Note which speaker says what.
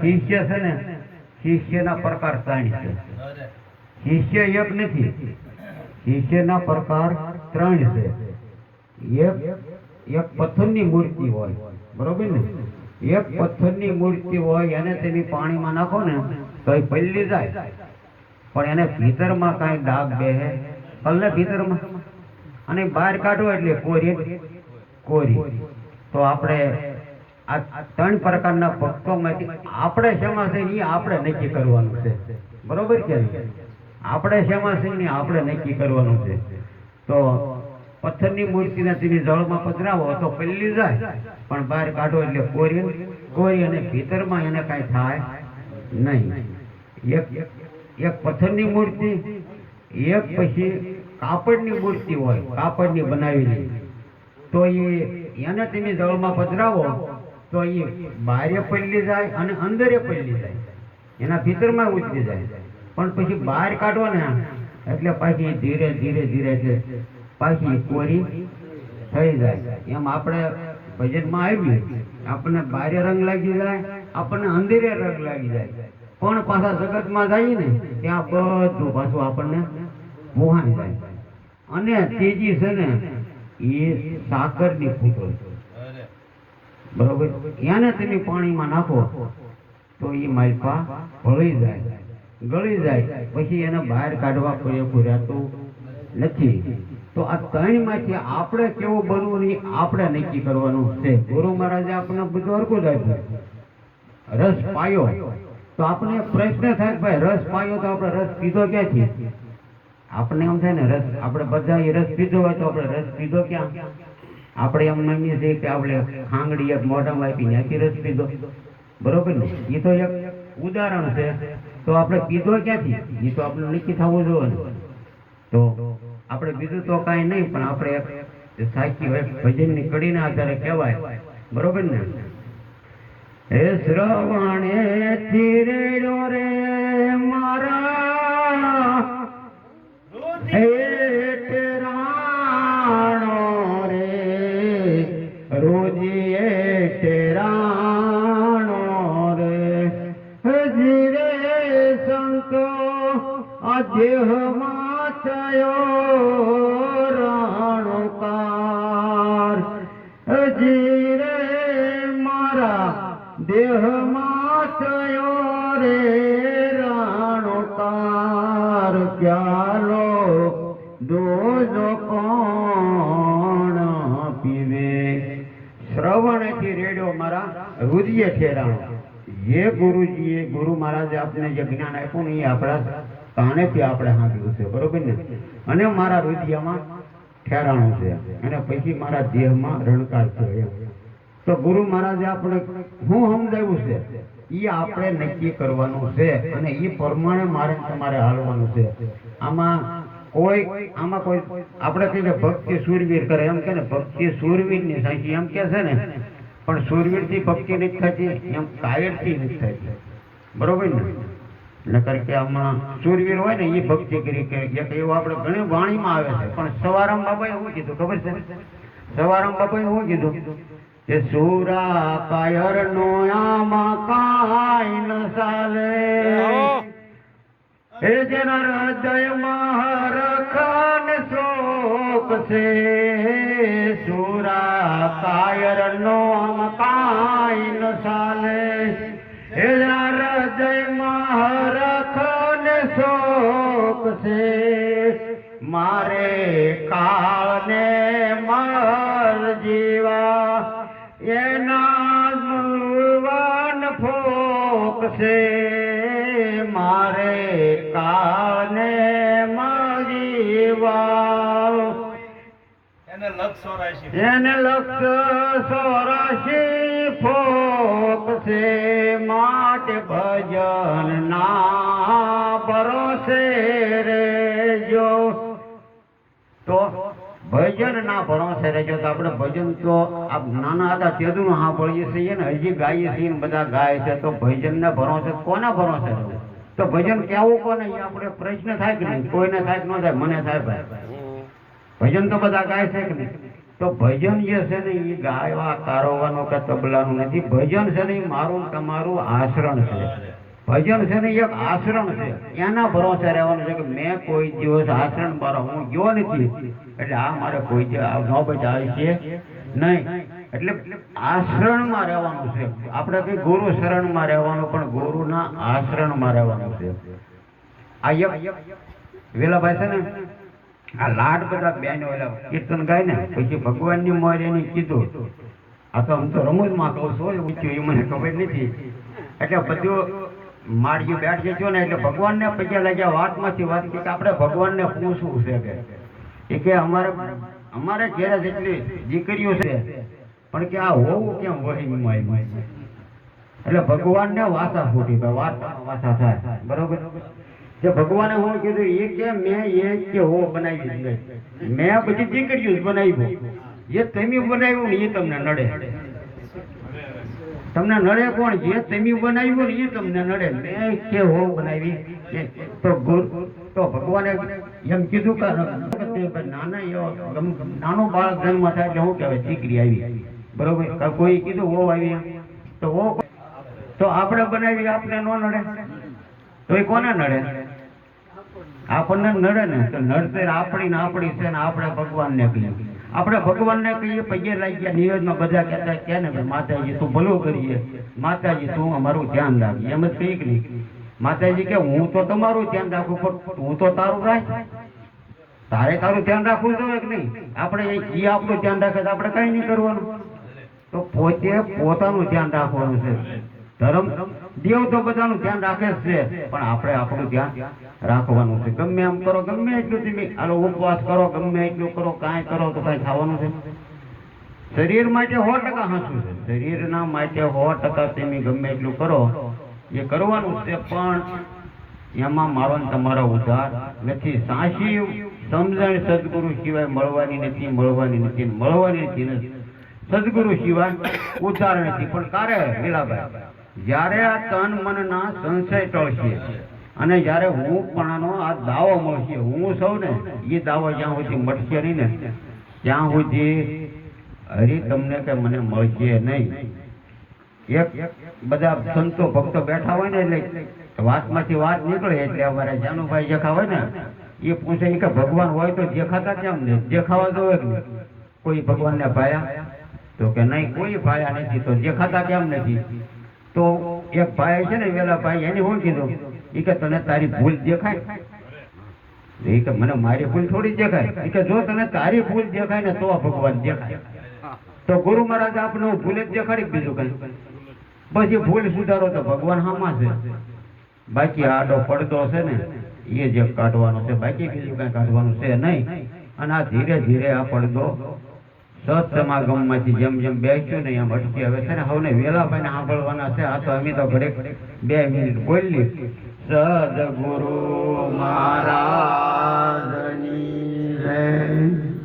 Speaker 1: શિષ્ય છે ને, શિષ્યના પ્રકાર ત્રણ છે. શિષ્ય એક નથી, શિષ્યના પ્રકાર ત્રણ છે. એક એક પથ્થરની મૂર્તિ હોય, બરોબર ને? એક પથ્થરની મૂર્તિ હોય, એને તેની પાણીમાં નાખો ને, તો એ પલ્લી જાય. પણ એને ભીતરમાં કાંઈ ડાગ બે પલ્લે ભીતરમાં? અને બહાર કાઢો એટલે કોરી કોરી. તો આપણે આ ત્રણ પ્રકારના ભક્તોમાંથી આપણે શેમાં છે એ આપણે નક્કી કરવાનું છે. બરોબર કે આપણે શેમાં છે ને આપણે નક્કી કરવાનું છે. તો પથ્થરની મૂર્તિને તેની જળમાં પધરાવો તો પલ્લી જાય, પણ બહાર કાઢો એટલે કોરી કોરી અને ભીતરમાં એને કાંઈ થાય નહીં. એક એક પથ્થરની મૂર્તિ, એક પછી કાપડની મૂર્તિ હોય, કાપડની બનાવેલી. તો એ એને તમે જળમાં પધરાવો તો એ બારે પલ્લી જાય અને અંદરે પલ્લી જાય. એના ભીતરમાં ઉતરી જાય. પણ પછી બહાર કાઢો ને એટલે પાછી ધીરે ધીરે ધીરે છે પાછી કોરી થઈ જાય. એમ આપણે ભજનમાં આવ્યું આપણને બારે રંગ લાગી જાય, આપણને અંદરે રંગ લાગી જાય. પણ પાછા જગતમાં જઈએ ને, ત્યાં બધું પાછું આપણને મોહાઈ જાય. અને તેજી છે ને, એ સાકરની ફૂટો છે. બરોબર? એને તમે પાણીમાં નાખો, તો એ માલપા ભળી જાય. ગળી જાય. પછી એને બહાર કાઢવા કોઈ પૂરાતું નથી. તો આ ત્રણમાંથી આપણે કેવું બનવું ને આપણે નક્કી કરવાનું છે. ગુરુ મહારાજે આપણને બધું અર્કું જ આપ્યું. રસ પાયો. તો આપણે પ્રશ્ન થાય ભાઈ, રસ પાયો તો આપણે રસ પીધો ક્યાંથી? આપણે એમ થાય ને, રસ, આપણે બધા એ રસ પીધો હોય તો આપણે રસ પીધો ક્યાં? આપણે એમ માનીએ છીએ કે આપણે ખાંગડી એક મોઢામાં આપી ત્યાંથી રસ પીધો. બરોબર ને? એ તો એક ઉદાહરણ છે. તો આપણે પીધો ક્યાંથી? એ તો આપણે નક્કી થવું જોઈએ. તો આપણે બીજું તો કાંઈ નહીં, પણ આપણે એક સાચી ભજનની કડીના આધારે કહેવાય. બરોબર ને? હે શ્રવણે થીરેડો રે મારા. રુદિય ઠેરાણો. જે ગુરુજીએ, ગુરુ મહારાજે, આપને જે જ્ઞાન આપ્યું ને એ આપણા કાનેથી આપણે સાંભળ્યું છે, બરોબર ને? અને મારા રુદિયામાં ઠેરાણું છે. અને પછી મારા દેહમાં રણકાર છે તો ગુરુ મહારાજે આપણે હું સમજાવ્યું છે? એ આપણે નક્કી કરવાનું છે અને એ પ્રમાણે મારે તમારે હાલવાનું છે. આમાં કોઈ આમાં કોઈ, આપણે કહીએ ભક્તિ સુરવીર કરે. એમ કે ને, ભક્તિ સુરવીરની સાચી એમ કે છે ને પણ સુરવીરથી ભક્તિ નથી થતી, એમ કાયરથી નથી થતી. બરોબર ને? નકર કે આમાં સુરવીર હોય ને એ ભક્તિ કરી કે એવું આપણે ઘણી વાણીમાં આવે છે. પણ સવારામ બાબાએ શું કીધું, ખબર છે? સવારામ બાબાએ શું કીધું કે સુરા કાયર નો આમાં કાઈ ન ચાલે. હે જેના હૃદયમાં હરખાન શોક છે કાયર નો કાંઈ ન ચાલે જેના હૃદયમાં હરખાન શોક છે મારે કાળને મર જીવા એના મૂળવાન ફોક છે મારે કાળને મજીવા
Speaker 2: એને લક્ષ
Speaker 1: સોરાશી ફોક છે, માટે ભજન ના ભરોસે રેજો તો ભજન ના ભરોસે રહેજો, તો આપણે ભજન તો આ નાના હતા તેદું સાંભળીએ છીએ ને, હજી ગાઈએ છીએ ને, બધા ગાય છે, તો ભજન ને ભરોસે, કોના ભરોસે તો ભજન કેવું કોને? આપણે પ્રશ્ન થાય કે નહીં? કોઈને થાય કે ન થાય? મને થાય ભાઈ. ભજન તો બધા ગાય છે કે નહીં? તો ભજન જે છે ને એ ગાયવા કારોવાનું કે તબલાનું નથી. ભજન છે ને મારું તમારું આશરણ છે. ભજન છે ને એક આચરણ છે. એના ભરોસે રહેવાનું છે કે મેં કોઈ દિવસ આચરણ મારો હું ગયો નથી. એટલે આ મારે કોઈ દિવસ બચાવી છે. નહીં. એટલે આશ્રણમાં રહેવાનું છે. આપણે કઈ ગુરુ શરણમાં રહેવાનું, પણ ગુરુના આશ્રણમાં રહેવાનું છે. આ એક વેલાભાઈ છે ને આ લાડ બધા બેનો કીર્તન ગાય ને, પછી ભગવાનની મોર એની કીધું, આ તો હું તો રમૂજમાં કહું છું ઊંચ્યું એ મને ખબર નથી. એટલે બધું માળીઓ બેઠી છો ને, એટલે ભગવાનને પૈસા લાગ્યા વાતમાંથી વાત કે આપણે ભગવાનને પૂછવું છે કે, એ કે અમારે અમારે ઘેરે જેટલી દીકરીઓ છે, પણ કે આ હોવું કેમ વહીમાં એટલે ભગવાનને વાસા ફૂટી વાસા વાસા થાય, બરોબર? જે ભગવાને હું કીધું એ કે મેં એ કે હો બનાવી દીધું. મેં દીકરીઓ જ બનાવ્યું જે તમે બનાવ્યું ને એ તમને નડે. તમને નડે કોણ? જે તમે બનાવ્યું ને એ તમને નડે. મેં કે હો બનાવી. તો ગુરુ, તો ભગવાને એમ કીધું કે નાના એવો નાનો બાળક જન્મ થાય એટલે હું કહેવાય દીકરી આવી. બરોબર? કોઈ કીધું, હો આવી. તો હો તો આપણે બનાવી આપણે ન નડે? તો એ કોને નડે? આપણને નડે ને, તો નડતે આપણી ને આપણી છે ને આપણે ભગવાનને કહીએ. આપણે ભગવાનને કહીએ પગે લાગી ગયા નિવેદમાં બધા કહેતા કે ને ભાઈ, માતાજી, તું ભલું કરીએ. માતાજી, તું અમારું ધ્યાન રાખી એમ જ કહી કે નહીં? માતાજી કે, હું તો તમારું ધ્યાન રાખું, પણ હું તો તારું રાખ. તારે તારું ધ્યાન રાખવું જોઈએ કે નહીં? આપણે એ આપણું ધ્યાન રાખે તો આપણે કઈ નહીં કરવાનું. તો પોતે પોતાનું ધ્યાન રાખવાનું છે. ધર્મ દેવ તો બધાનું ધ્યાન રાખે છે, પણ આપણે આપણું ધ્યાન રાખવાનું છે. ગમે એમ કરો, ગમે એટલું તમે આનો ઉપવાસ કરો, ગમે એટલું કરો, કાંઈ કરો તો કાંઈ ખાવાનું છે. શરીર માટે સો ટકા હાંસું છે. શરીરના માટે સો ટકા તમે ગમે એટલું કરો, એ કરવાનું છે, પણ એમાં મારો તમારો ઉધાર નથી. સાચી સમજણ સદગુરુ સિવાય મળવાની નથી મળવાની નથી મળવાની નથી. સદગુરુ સિવાય ઉધાર નથી. પણ કારે, લીલાભાઈ જ્યારે આ તન મનના સંશય ટળશે અને જ્યારે હું પણાનો આ દાવો મળશે, હું સૌને એ દાવો જ્યાં સુધી મળશે નહીં ને, ત્યાં સુધી હરી તમને કે મને મળશે નહીં. એક બધા સંતો ભક્તો બેઠા હોય ને એટલે વાતમાંથી વાત નીકળે એટલે અમારે જાનુભાઈ જેખા હોય ને, એ પૂછે કે ભગવાન હોય તો દેખાતા કેમ નહીં દેખાવા કે કોઈ ભગવાનને ભાયા તો કે નહીં, કોઈ ભાયા નથી, તો દેખાતા કેમ નથી? તો એક ભાઈ છે ને, વેલા ભાઈ, એને શું કીધું એ કે, તને તારી ભૂલ દેખાય. એ કે, મને મારી ભૂલ થોડી દેખાય. એ કે, જો તને તારી ભૂલ દેખાય ને, તો ભગવાન દેખાય. તો ગુરુ મહારાજ આપણે ભૂલ જ દેખાડી બીજું કઈ. પછી ભૂલ સુધારો તો ભગવાન હામાં છે. બાકી આડો પડદો છે ને એ જે કાઢવાનો છે. બાકી બીજું કઈ કાઢવાનું છે નહીં. અને આ ધીરે ધીરે આ પડદો સત્સમાગમમાંથી જેમ જેમ બેસ્યો ને એમ અટકી હવે છે ને હવે વેલાભાઈ ને સાંભળવાના છે. આ તો અમે તો ઘડીક બે મિનિટ બોલી સદગુરુ મહારાજની જય.